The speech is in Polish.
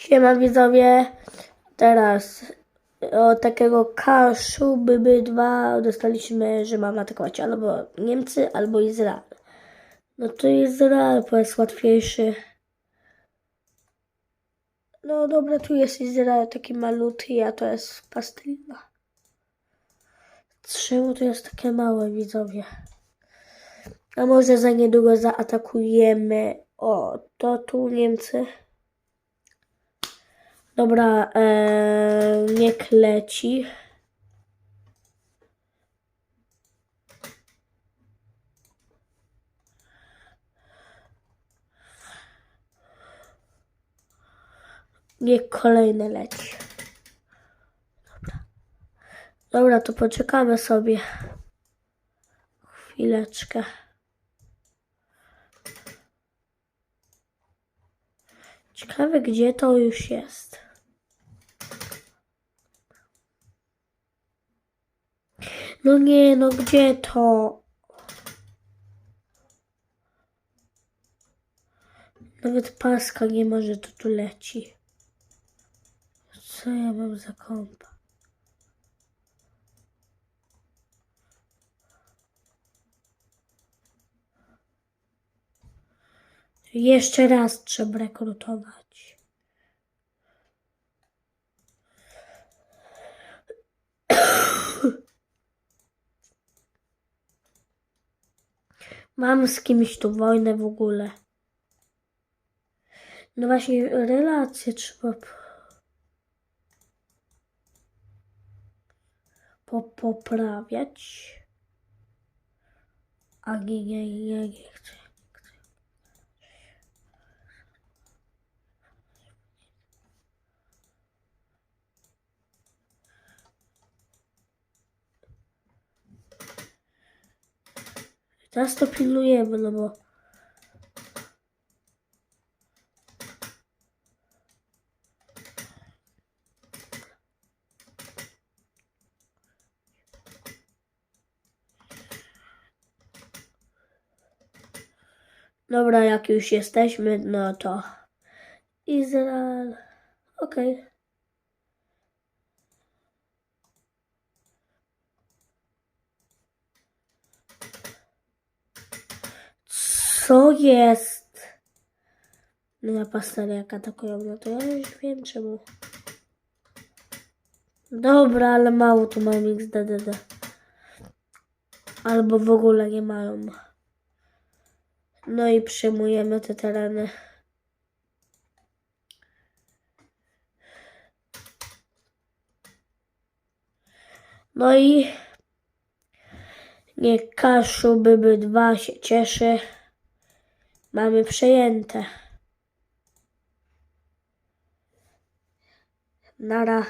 Siema widzowie, teraz od takiego kaszu byby dwa dostaliśmy, że mam atakować albo Niemcy, albo Izrael. No to Izrael, bo jest łatwiejszy. No dobra, tu jest Izrael taki malutki, a to jest pastylina. Czemu to jest takie małe widzowie? A może za niedługo zaatakujemy. O, to tu Niemcy. Dobra, e, niech leci. Niech kolejny leci. Dobra. Dobra, to poczekamy sobie. Chwileczkę. Ciekawe, gdzie to już jest. No nie, no gdzie to? Nawet paska nie ma, że to tu leci. Co ja mam za kompa? Jeszcze raz trzeba rekrutować. Mam z kimś tu wojnę w ogóle. No właśnie, relacje trzeba po, poprawiać. A nie, nie, nie, nie chcę. Teraz to pilnujemy, no bo... Dobra, jak już jesteśmy, no to... Izrael... Okej. Co jest? Na pastery jak atakują, no to ja już wiem czemu. Dobra, ale mało tu mają XDDD. Albo w ogóle nie mają. No i przejmujemy te tereny. No i niech Kaszu Byby 2 się cieszy. Mamy przejęte. Nara.